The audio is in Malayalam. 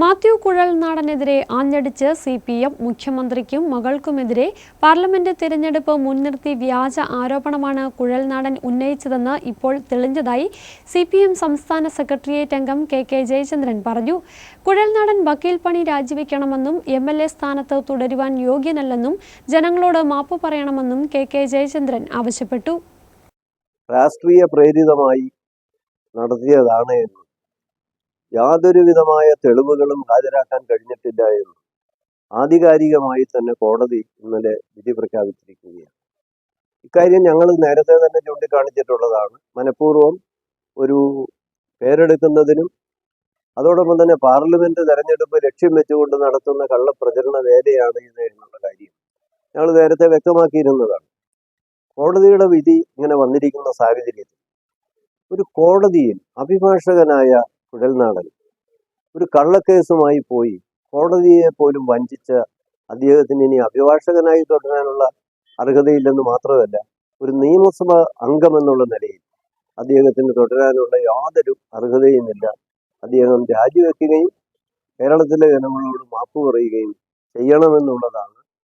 മാത്യു കുഴൽനാടനെതിരെ ആഞ്ഞടിച്ച് സി പി എം മുഖ്യമന്ത്രിക്കും മകൾക്കുമെതിരെ പാർലമെന്റ് തിരഞ്ഞെടുപ്പ് മുൻനിർത്തി വ്യാജ ആരോപണമാണ് കുഴൽനാടൻ ഉന്നയിച്ചതെന്ന് ഇപ്പോൾ തെളിഞ്ഞതായി സി പി എം സംസ്ഥാന സെക്രട്ടേറിയറ്റ് അംഗം കെ കെ ജയചന്ദ്രൻ പറഞ്ഞു. കുഴൽനാടൻ വക്കീൽ പണി രാജിവെക്കണമെന്നും എം എൽ എ സ്ഥാനത്ത് തുടരുവാൻ യോഗ്യനല്ലെന്നും ജനങ്ങളോട് മാപ്പ് പറയണമെന്നും കെ കെ ജയചന്ദ്രൻ ആവശ്യപ്പെട്ടു. രാഷ്ട്രീയ പ്രേരിതമായി നടത്തിയതാണ് എന്നും. യാതൊരുവിധമായ തെളിവുകളും ഹാജരാക്കാൻ കഴിഞ്ഞിട്ടില്ല എന്ന് ആധികാരികമായി തന്നെ കോടതി ഇന്നലെ വിധി പ്രഖ്യാപിച്ചിരിക്കുകയാണ്. ഇക്കാര്യം ഞങ്ങൾ നേരത്തെ തന്നെ ചൂണ്ടിക്കാണിച്ചിട്ടുള്ളതാണ്. മനഃപൂർവം ഒരു പേരെടുക്കുന്നതിനും അതോടൊപ്പം തന്നെ പാർലമെന്റ് തെരഞ്ഞെടുപ്പ് ലക്ഷ്യം വെച്ചുകൊണ്ട് നടത്തുന്ന കള്ളപ്രചരണ വേലയാണ് ഇത് എന്നുള്ള കാര്യം. ഞങ്ങൾ നേരത്തെ വ്യക്തമാക്കിയിരുന്നതാണ്. കോടതിയുടെ വിധി ഇങ്ങനെ വന്നിരിക്കുന്ന സാഹചര്യത്തിൽ ഒരു കോടതിയിൽ അഭിഭാഷകനായ കുഴൽനാടൻ ഒരു കള്ളക്കേസുമായി പോയി കോടതിയെ പോലും വഞ്ചിച്ച അദ്ദേഹത്തിന് ഇനി അഭിഭാഷകനായി തുടരാനുള്ള അർഹതയില്ലെന്ന് മാത്രമല്ല ഒരു നിയമസഭ അംഗം എന്നുള്ള നിലയിൽ അദ്ദേഹത്തിന് തുടരാനുള്ള യാതൊരു അർഹതയുമില്ല. അദ്ദേഹം രാജിവെക്കുകയും കേരളത്തിലെ ജനങ്ങളോട് മാപ്പ് പറയുകയും ചെയ്യണമെന്നുള്ളതാണ്